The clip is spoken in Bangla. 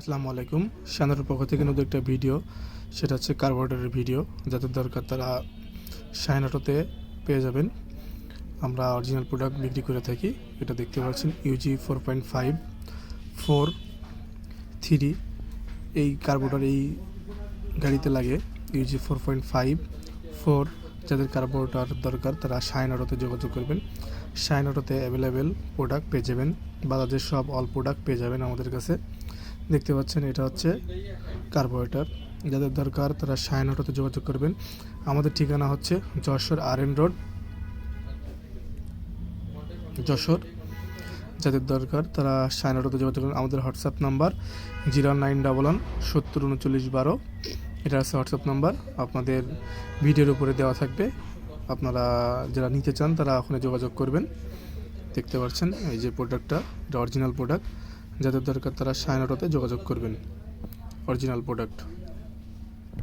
আসসালামু আলাইকুম। শানার পক্ষ থেকে নতুন একটা ভিডিও। সেটা হচ্ছে কার্বোহাইড্রেটের ভিডিও। যাদের দরকার তারা শাইন অটোতে পেয়ে যাবেন। আমরা অরিজিনাল প্রোডাক্ট বিক্রি করে থাকি। এটা দেখতে পাচ্ছেন UG four point five four three এই কার্বোটার এই গাড়িতে লাগে। UG four point five four যাদের কার্বোটার দরকার, তারা শাইন অটোতে যোগাযোগ করবেন। শাইন অটোতে অ্যাভেলেবেল প্রোডাক্ট পেয়ে যাবেন। বাজাজের সব অল প্রোডাক্ট পেয়ে যাবেন আমাদের কাছে। দেখতে পাচ্ছেন, এটা হচ্ছে কার্বোরেটর। যাদের দরকার তারা শাইন অটোতে যোগাযোগ করবেন। আমাদের ঠিকানা হচ্ছে Jessore R N road. Jessore. যাদের দরকার তারা শাইন অটোতে যোগাযোগ করবেন। আমাদের WhatsApp number zero nine double one সত্তর উনচল্লিশ বারো। এটা হচ্ছে হোয়াটসঅ্যাপ নাম্বার। আপনাদের ভিডিওর উপরে দেওয়া থাকবে। আপনারা যারা নিতে চান তারা ওখানে যোগাযোগ করবেন। দেখতে পাচ্ছেন, এই যে প্রোডাক্টটা এটা অরিজিনাল প্রোডাক্ট যাদের দরকার তারা সায়নাটোতে যোগাযোগ করবেন। Original product